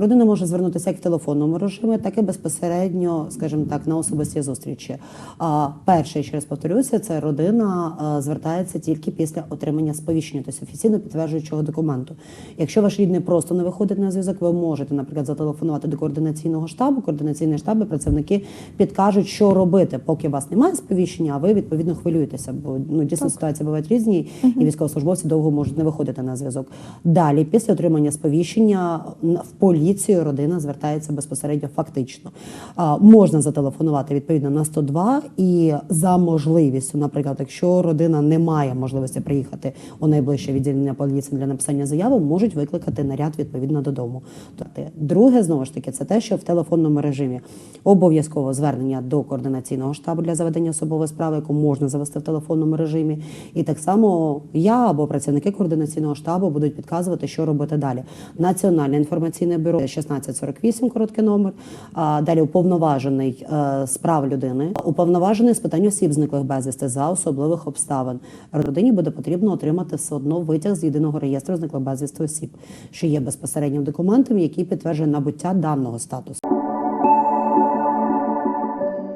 Родина може звернутися як в телефонному режимі, так і безпосередньо, скажімо так, на особистій зустрічі. А перше, ще раз повторюся, це родина звертається тільки після отримання сповіщення, тобто офіційно підтверджуючого документу. Якщо ваш рідний просто не виходить на зв'язок, ви можете, наприклад, зателефонувати до координаційного штабу. Координаційний штаб і працівники підкажуть, що робити, поки у вас немає сповіщення, а ви відповідно хвилюєтеся. Бо ну дійсно ситуації бувають різні, і військовослужбовці довго можуть не виходити на зв'язок. Далі, після отримання сповіщення в поліцію родина звертається безпосередньо фактично. Можна зателефонувати відповідно на 102 і за можливістю, наприклад, якщо родина не має можливості приїхати у найближче відділення поліції для написання заяви, можуть викликати наряд відповідно додому. Тобто, друге, знову ж таки, це те, що в телефонному режимі обов'язково звернення до координаційного штабу для заведення особової справи, яку можна завести в телефонному режимі. І так само я або працівники координаційного штабу будуть підказувати, що робити далі. Національне інформаційне бюро 1648, короткий номер. А далі уповноважений е, з прав людини, уповноважений з питань осіб зниклих безвісти за особливих обставин. Родині буде потрібно отримати все одно витяг з єдиного реєстру зниклих безвісти осіб, що є безпосереднім документом, який підтверджує набуття даного статусу.